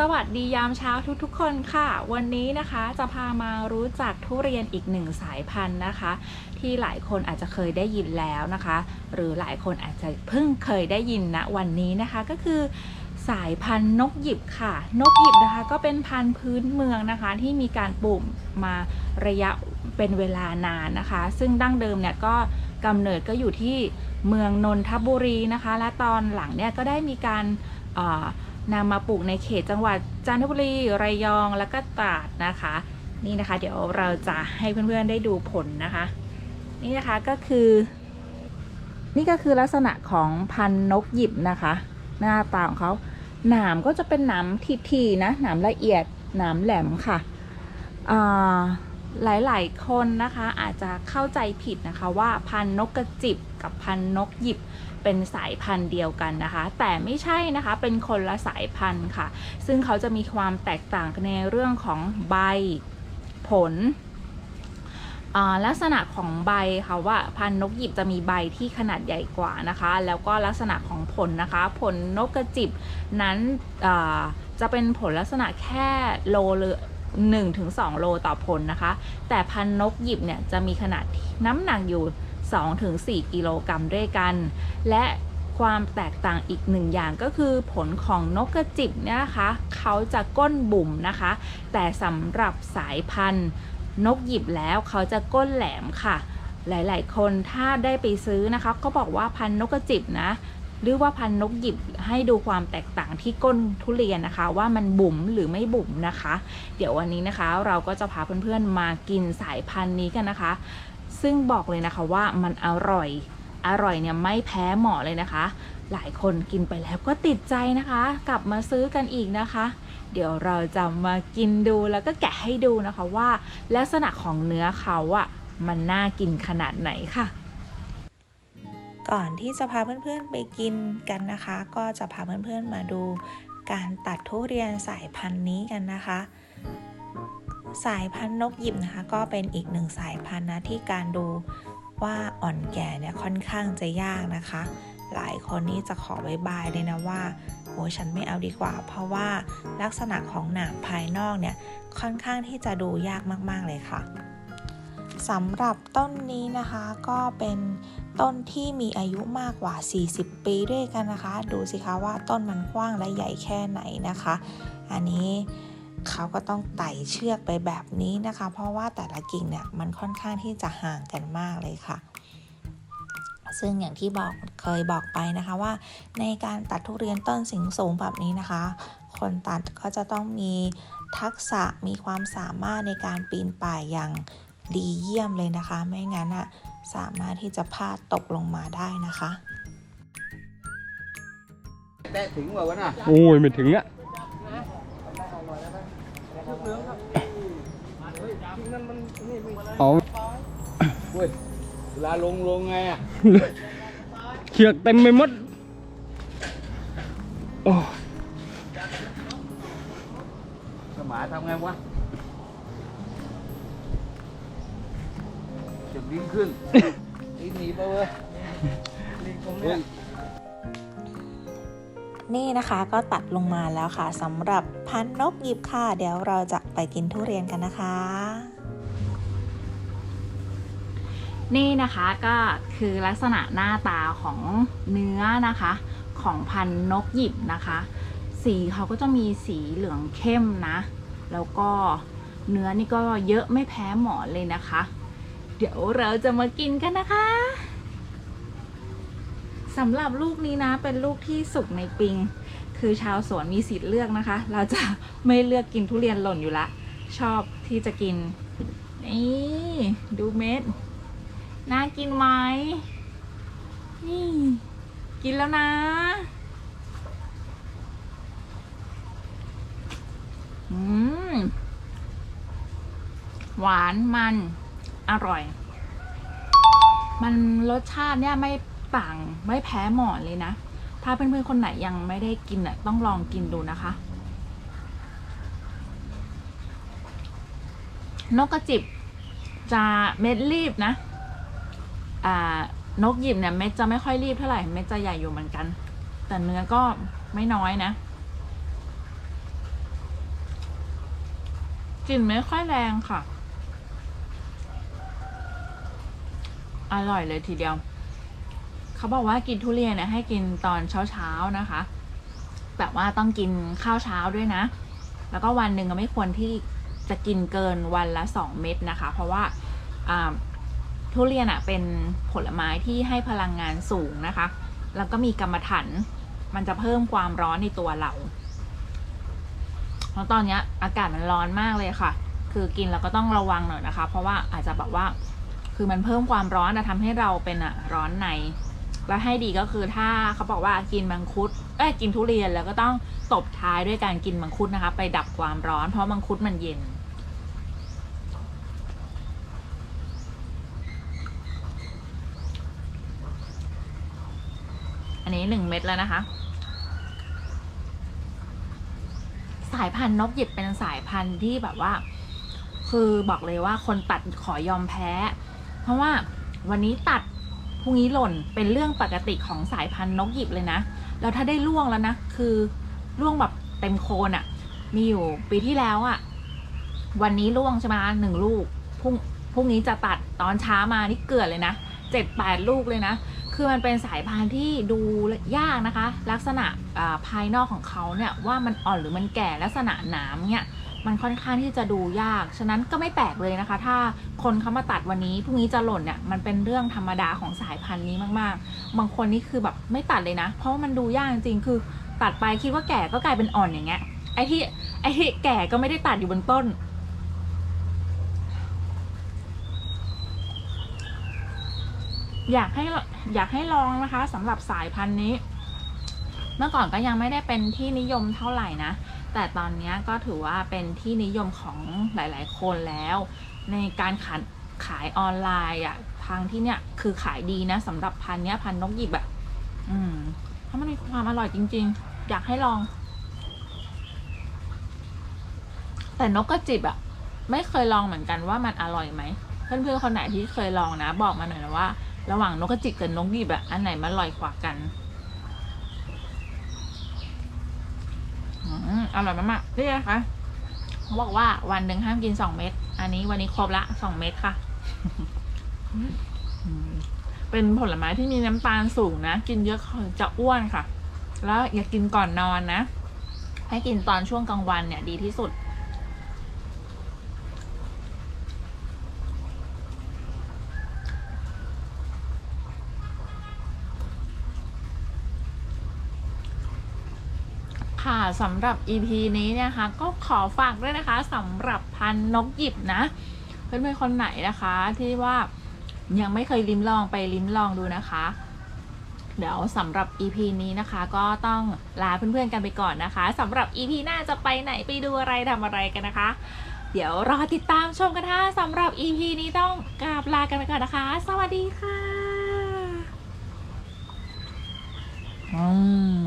สวัสดียามเช้าทุกๆคนค่ะ วันนี้นะคะจะพามารู้จักทุเรียนอีกหนึ่งสายพันธุ์นะคะ ที่หลายคนอาจจะเคยได้ยินแล้วนะคะ หรือหลายคนอาจจะเพิ่งเคยได้ยินณวันนี้นะคะก็คือสายพันธุ์นกหยิบค่ะ นกหยิบนะคะก็เป็นพันธุ์พื้นเมืองนะคะ ที่มีการปลูกมาระยะเป็นเวลานานนะคะ ซึ่งดั้งเดิมเนี่ยก็กำเนิดก็อยู่ที่เมืองนนทบุรีนะคะ และตอนหลังเนี่ยก็ได้มีการอ่อ นำมาปลูกในเขตจังหวัดจันทบุรี ระยอง แล้วก็ตราดนะคะ นี่นะคะ เดี๋ยวเราจะให้เพื่อนๆได้ดูผลนะคะ นี่นะคะก็คือ นี่ก็คือลักษณะของพันนกหยิบนะคะ หน้าตาของเขาหนามก็จะเป็นหนามทีๆนะหนามละเอียดหนามแหลมค่ะอ่าหลายๆคนนะคะอาจจะเข้าใจผิดนะคะว่าพันนกกระจิบ กับพันธุ์นกหยิบเป็นสายพันธุ์เดียวกันนะคะ แต่ไม่ใช่นะคะเป็นคนละสายพันธุ์ค่ะ ซึ่งเขาจะมีความแตกต่างกันในเรื่องของใบผลลักษณะของใบค่ะว่าพันนกหยิบจะมีใบที่ขนาดใหญ่กว่านะคะ แล้วก็ลักษณะของผลนะคะ ผลนกกระจิบนั้นจะเป็นผลลักษณะแค่โลเลย1ถึง2โลต่อผลนะคะ แต่พันนกหยิบเนี่ยจะมีขนาดน้ำหนักอยู่ 2ถึง4กิโลกรัมด้วยกัน และความแตกต่างอีกหนึ่งอย่างก็คือผลของนกกระจิบเนี่ยนะคะเขาจะก้นบุ๋มนะคะ แต่สำหรับสายพันธุ์ นกหยิบแล้วเขาจะก้นแหลมค่ะ หลายๆ คนถ้าได้ไปซื้อนะคะ ก็บอกว่าพันธุ์นกกระจิบนะหรือว่าพันนกหยิบให้ดูความแตกต่างที่ก้นทุเรียนนะคะ ว่ามันบุ๋มหรือไม่บุ๋มนะคะ เดี๋ยววันนี้นะคะเราก็จะพาเพื่อนๆมากินสายพันธุ์นี้กันนะคะ ซึ่งบอกเลยนะคะว่ามันอร่อย อร่อยเนี่ยไม่แพ้หมอเลยนะคะ หลายคนกินไปแล้วก็ติดใจนะคะ กลับมาซื้อกันอีกนะคะ เดี๋ยวเราจะมากินดูแล้วก็แกะให้ดูนะคะว่าลักษณะของเนื้อเขาอะมันน่ากินขนาดไหนค่ะก่อนที่จะพาเพื่อนๆไปกินกันนะคะ ก็จะพาเพื่อนๆมาดูการตัดทุเรียนสายพันธุ์นี้กันนะคะ สายพันธุ์นกหยิบนะคะ ก็เป็นอีกหนึ่งสายพันธุ์นะที่การดูว่าอ่อนแก่เนี่ยค่อนข้างจะยากนะคะ หลายคนนี่จะขอบายบายเลยนะว่าโอ้ฉันไม่เอาดีกว่า เพราะว่าลักษณะของหนามภายนอกเนี่ยค่อนข้างที่จะดูยากมาก ๆ เลยค่ะสำหรับต้นนี้นะคะก็เป็นต้นที่มีอายุมากกว่า 40 ปีด้วยกันนะคะ ดูสิคะว่าต้นมันกว้างและใหญ่แค่ไหนนะคะ อันนี้ เขาก็ต้องไต่เชือกไปแบบนี้นะคะ เพราะว่าแต่ละกิ่งเนี่ยมันค่อนข้างที่จะห่างกันมากเลยค่ะ ซึ่งอย่างที่บอกเคยบอกไปนะคะว่า ในการตัดทุเรียนต้นสิงสูงแบบนี้นะคะ คนตัดก็จะต้องมีทักษะมีความสามารถในการปีนป่ายอย่างดีเยี่ยมเลยนะคะ ไม่งั้นอะสามารถที่จะพลาดตกลงมาได้นะคะได้ถึงว่าวะน่ะโอ้ยไม่ถึงอะ เอาเว้ยเวลาลงลงไงอะเชือกเต็มไปหมดโอ้สมานทำไงวะจุดดิ้นขึ้นดิ้นหนีไปเว้ยเฮ้ย นี่นะคะก็ตัดลงมาแล้วค่ะสำหรับพันนกหยิบค่ะ เดี๋ยวเราจะไปกินทุเรียนกันนะคะ นี่นะคะก็คือลักษณะหน้าตาของเนื้อนะคะ ของพันนกหยิบนะคะ สีเขาก็จะมีสีเหลืองเข้มนะ แล้วก็เนื้อนี่ก็เยอะไม่แพ้หมอนเลยนะคะ เดี๋ยวเราจะมากินกันนะคะ สำหรับลูกนี้นะเป็นลูกที่สุกในปิง คือชาวสวนมีสิทธิ์เลือกนะคะ เราจะไม่เลือกกินทุเรียนหล่นอยู่ละ ชอบที่จะกิน นี่ดูเม็ด น่ากินไหมนี่กินแล้วนะ อืม หวานมันอร่อย มันรสชาติเนี่ยไม่ ต่างไม่แพ้หมอนเลยนะ ถ้าเพื่อนๆคนไหนยังไม่ได้กินอะต้องลองกินดูนะคะ นกกระจิบจะเม็ดรีบนะอ่านกหยิบเนี่ยเม็ดจะไม่ค่อยรีบเท่าไหร่เม็ดจะใหญ่อยู่เหมือนกัน แต่เนื้อก็ไม่น้อยนะกลิ่นไม่ค่อยแรงค่ะ อร่อยเลยทีเดียว เขาบอกว่ากินทุเรียนเนี่ยให้กินตอนเช้าๆนะคะ แบบว่าต้องกินข้าวเช้าด้วยนะ แล้วก็วันหนึ่งก็ไม่ควรที่จะกินเกินวันละสองเม็ดนะคะ เพราะว่าทุเรียนอะเป็นผลไม้ที่ให้พลังงานสูงนะคะ แล้วก็มีกรรมฐานมันจะเพิ่มความร้อนในตัวเราเพราะตอนนี้อากาศมันร้อนมากเลยค่ะ คือกินเราก็ต้องระวังหน่อยนะคะ เพราะว่าอาจจะแบบว่า คือมันเพิ่มความร้อนนะทำให้เราเป็นอะร้อนใน แล้วให้ดีก็คือถ้าเขาบอกว่ากินมังคุดเอ้ยกินทุเรียนแล้วก็ต้องตบท้ายด้วยการกินมังคุดนะคะ ไปดับความร้อนเพราะมังคุดมันเย็น อันนี้หนึ่งเม็ดแล้วนะคะ สายพันธุ์นกหยิบเป็นสายพันธุ์ที่แบบว่า คือบอกเลยว่าคนตัดขอยอมแพ้ เพราะว่าวันนี้ตัด พรุ่งนี้หล่นเป็นเรื่องปกติของสายพันธุ์นกหยิบเลยนะ แล้วถ้าได้ล่วงแล้วนะ คือล่วงแบบเต็มโคนอะ่ะ มีอยู่ปีที่แล้วอะ่ะ วันนี้ล่วงใช่ไหมหนึ่งลูกพรุ่งพรุ่งนี้จะตัดตอนเช้ามานี่เกลือเลยนะเจ็ดแปดลูกเลยนะ คือมันเป็นสายพันธุ์ที่ดูยากนะคะ ลักษณะอ่าภายนอกของเขาเนี่ยว่ามันอ่อนหรือมันแก่ลักษณะหนามเนี่ย มันค่อนข้างที่จะดูยาก ฉะนั้นก็ไม่แปลกเลยนะคะ ถ้าคนเขามาตัดวันนี้พรุ่งนี้จะหล่นเนี่ยมันเป็นเรื่องธรรมดาของสายพันธุ์นี้มากๆ บางคนนี่คือแบบไม่ตัดเลยนะ เพราะว่ามันดูยากจริงคือตัดไปคิดว่าแก่ก็กลายเป็นอ่อนอย่างเงี้ยไอ้ที่ไอ้ที่แก่ก็ไม่ได้ตัดอยู่บนต้นอยากให้อยากให้ลองนะคะสำหรับสายพันธุ์นี้ เมื่อก่อนก็ยังไม่ได้เป็นที่นิยมเท่าไหร่นะ แต่ตอนนี้ก็ถือว่าเป็นที่นิยมของหลาย ๆ คนแล้ว ในการขายขายออนไลน์อะทางที่เนี่ยคือขายดีนะสำหรับพันเนี้ยพันนกหยิบอะอืมเพราะมันมีความอร่อยจริง ๆ อยากให้ลอง แต่นกกระจิบอะ ไม่เคยลองเหมือนกันว่ามันอร่อยไหมเพื่อนๆคนไหนที่เคยลองนะ บอกมาหน่อยนะว่า ระหว่างนกกระจิบกับนกหยิบอะอันไหนมันอร่อยกว่ากัน มอร่อยมากๆนี่นะคะเขาบอกว่าวันหนึ่งห้ามกินสองเม็ด อันนี้วันนี้ครบละสองเม็ดค่ะอืมเป็นผลไม้ที่มีน้ำตาลสูงนะ กินเยอะจะอ้วนค่ะ แล้วอย่ากินก่อนนอนนะ ให้กินตอนช่วงกลางวันเนี่ยดีที่สุด ค่ะสำหรับ EP นี้เนี่ยนะคะ ก็ขอฝากด้วยนะคะสำหรับพันนกหยิบนะเพื่อนๆคนไหนนะคะที่ว่ายังไม่เคยลิ้มลองไปลิ้มลองดูนะคะ เดี๋ยวสำหรับ EP นี้นะคะ ก็ต้องลาเพื่อนๆกันไปก่อนนะคะสำหรับ EP หน้าจะไปไหนไปดูอะไรทำอะไรกันนะคะ เดี๋ยวรอติดตามชมกันค่ะสำหรับ EP นี้ต้องกราบลากันไปก่อนนะคะ สวัสดีค่ะ อืม